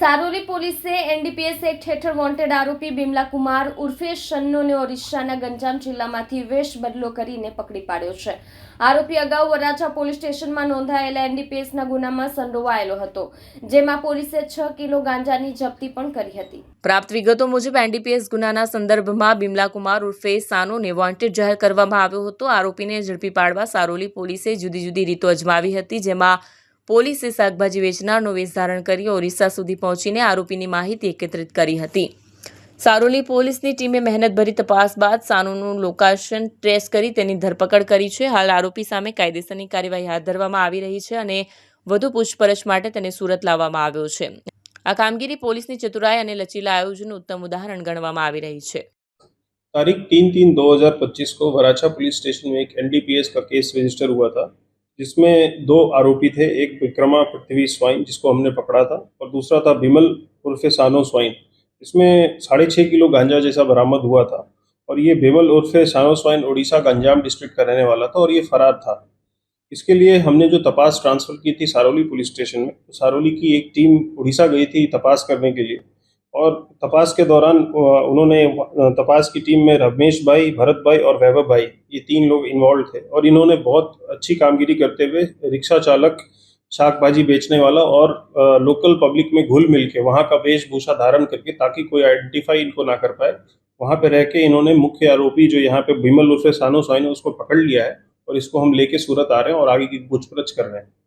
સારોલી પોલીસે NDPS act હેઠળ wanted આરોપી બિમલા કુમાર ઉર્ફે શન્નોને ઓરિસ્સાના ગંજામ જિલ્લામાંથી વેશ બદલો કરીને પકડી પાડ્યો છે. આરોપી અગાઉ વરાછા પોલીસ સ્ટેશનમાં નોંધાયેલા એનડીપીએસના ગુનામાં સંડોવાયેલો હતો, જેમાં પોલીસે છ કિલો ગાંજાની જપ્તી પણ કરી હતી. પ્રાપ્ત વિગતો મુજબ, એનડીપીએસ ગુનાના સંદર્ભમાં બિમલા કુમાર ઉર્ફે સાનોને વોન્ટેડ જાહેર કરવામાં આવ્યો હતો. આરોપીને ઝડપી પાડવા સારોલી પોલીસે જુદી જુદી રીતો અજમાવી હતી, જેમાં પોલીસે શાકભાજી વેચનારનો વેશ ધારણ કરી ઓરિસ્સા સુધી પહોંચીને આરોપીની માહિતી એકત્રિત કરી હતી સારોલી પોલીસની ટીમે મહેનતભરી તપાસ બાદ સાનુનું લોકેશન ટ્રેસ કરી તેની ધરપકડ કરી છે હાલ આરોપી સામે કાયદેસરની કાર્યવાહી હાથ ધરવામાં આવી રહી છે અને વધુ પૂછપરછ માટે તેને સુરત લાવવામાં આવ્યો છે આ કામગીરી પોલીસની ચતુરાઈ અને લચીલા આયોજનનું ઉત્તમ ઉદાહરણ ગણવામાં આવી રહી છે तारीख तीन तीन दो हजार पच्चीस को वराछा पुलिस स्टेशन में एक एनडीपीएस का केस रजिस्टर हुआ था जिसमें दो आरोपी थे, एक विक्रमा पृथ्वी स्वाइन, जिसको हमने पकड़ा था, और दूसरा था बिमल उर्फे सानो स्वाइन। इसमें साढ़े छः किलो गांजा जैसा बरामद हुआ था, और ये बिमल उर्फे सानो स्वाइन उड़ीसा गंजाम डिस्ट्रिक्ट का रहने वाला था, और ये फरार था। इसके लिए हमने जो तपास ट्रांसफ़र की थी सारोली पुलिस स्टेशन में तो सारोली की एक टीम उड़ीसा गई थी तपास करने के लिए। और तपास के दौरान उन्होंने तपास की टीम में रमेश भाई, भरत भाई और वैभव भाई, ये तीन लोग इन्वॉल्व थे। और इन्होंने बहुत अच्छी कामगिरी करते हुए रिक्शा चालक शाक भाजी बेचने वाला और लोकल पब्लिक में घुल मिल के, वहाँ का वेशभूषा धारण करके ताकि कोई आइडेंटिफाई इनको ना कर पाए, वहाँ पे रह के इन्होंने मुख्य आरोपी जो यहाँ पे बिमल उर्फे सानो साइन, उसको पकड़ लिया है और इसको हम लेके सूरत आ रहे हैं और आगे की पूछपरछ कर रहे हैं।